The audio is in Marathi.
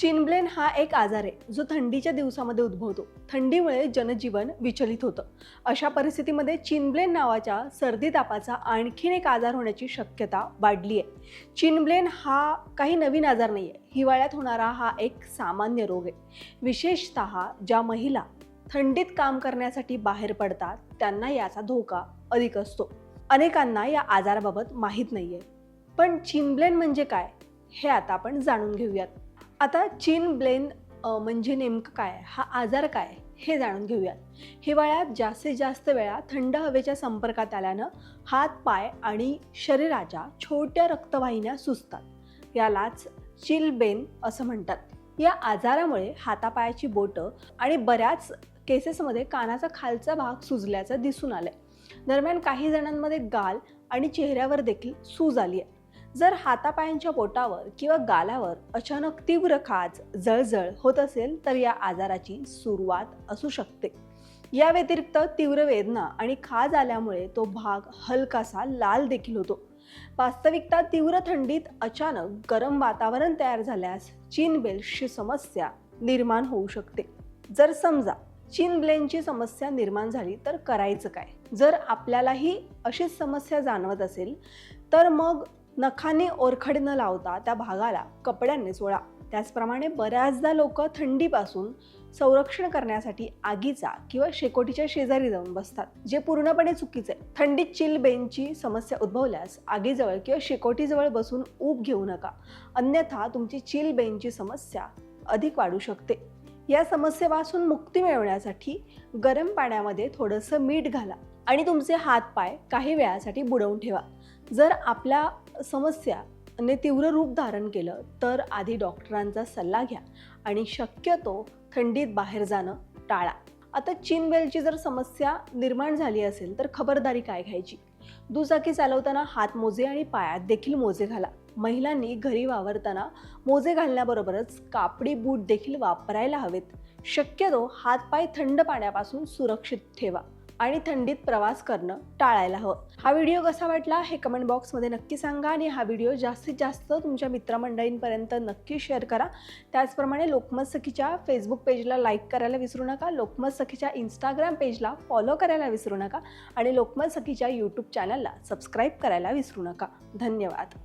चिनब्लेन हा एक आजार आहे जो थंडीच्या दिवसामध्ये उद्भवतो. थंडीमुळे जनजीवन विचलित होतं. अशा परिस्थितीमध्ये चिनब्लेन नावाच्या सर्दी तापाचा आणखीन एक आजार होण्याची शक्यता वाढली आहे. चिनब्लेन हा काही नवीन आजार नाही आहे हिवाळ्यात होणारा हा एक सामान्य रोग आहे. विशेषत ज्या महिला थंडीत काम करण्यासाठी बाहेर पडतात त्यांना याचा धोका अधिक असतो. अनेकांना या आजाराबाबत माहीत नाही आहे पण चिनब्लेन म्हणजे काय हे आता आपण जाणून घेऊयात. आता चीन ब्लेन म्हणजे नेमकं काय? हा आजार काय? हे जाणून घेऊयात. हिवाळ्यात जास्तीत जास्त वेळा थंड हवेच्या संपर्कात आल्यानं हात पाय आणि शरीराच्या छोट्या रक्तवाहिन्या सुजतात. यालाच चिलबेन असं म्हणतात. या आजारामुळे हातापायाची बोटं आणि बऱ्याच केसेसमध्ये कानाचा खालचा भाग सुजल्याचं दिसून आलंय. दरम्यान काही जणांमध्ये गाल आणि चेहऱ्यावर देखील सूज आली आहे जर हातापायांच्या बोटावर किंवा गालावर अचानक तीव्र खाज जळजळ होत असेल तर या आजाराची सुरुवात असू शकते. या व्यतिरिक्त तीव्र वेदना आणि खाज आल्यामुळे तो भाग हलकासा लाल देखील होतो. वास्तविकता तीव्र थंडीत अचानक गरम वातावरण तयार झाल्यास चीन बेल्सची समस्या निर्माण होऊ शकते. जर समजा चीन ब्लेनची समस्या निर्माण झाली तर करायचं काय? जर आपल्यालाही अशीच समस्या जाणवत असेल तर मग नखाने ओरखड न लावता त्या भागाला कपड्यांनी चोळा त्याचप्रमाणे बऱ्याचदा लोक थंडीपासून संरक्षण करण्यासाठी आगीचा किंवा शेकोटीच्या शेजारी जाऊन बसतात जे पूर्णपणे चुकीचे. आहे थंडीत चिल बेनची समस्या उद्भवल्यास आगीजवळ किंवा शेकोटीजवळ बसून ऊब घेऊ नका. अन्यथा तुमची चिल बेनची समस्या अधिक वाढू शकते. या समस्येपासून मुक्ती मिळवण्यासाठी गरम पाण्यामध्ये थोडंसं मीठ घाला आणि तुमचे हातपाय काही वेळासाठी बुडवून ठेवा. जर आपल्या समस्याने तीव्र रूप धारण केलं तर आधी डॉक्टरांचा सल्ला घ्या आणि शक्यतो थंडीत बाहेर जाणं टाळा. आता चिनबेलची जर समस्या निर्माण झाली असेल तर खबरदारी काय घ्यायची? दुचाकी चालवताना हात मोजे आणि पायात देखील मोजे घाला. महिलांनी घरी वावरताना मोजे घालण्याबरोबरच कापडी बूट देखील वापरायला हवेत. शक्यतो हातपाय थंड पाण्यापासून सुरक्षित ठेवा. आणि थंडीत प्रवास करणं टाळायला हवं. हा व्हिडिओ कसा वाटला हे कमेंट बॉक्समध्ये नक्की सांगा आणि हा व्हिडिओ जास्तीत जास्त तुमच्या मित्रमंडळींपर्यंत नक्की शेअर करा. त्याचप्रमाणे लोकमत सखीच्या फेसबुक पेजला लाईक करायला विसरू नका. लोकमत सखीच्या इंस्टाग्राम पेजला फॉलो करायला विसरू नका. आणि लोकमत सखीच्या यूट्यूब चॅनलला सबस्क्राईब करायला विसरू नका. धन्यवाद.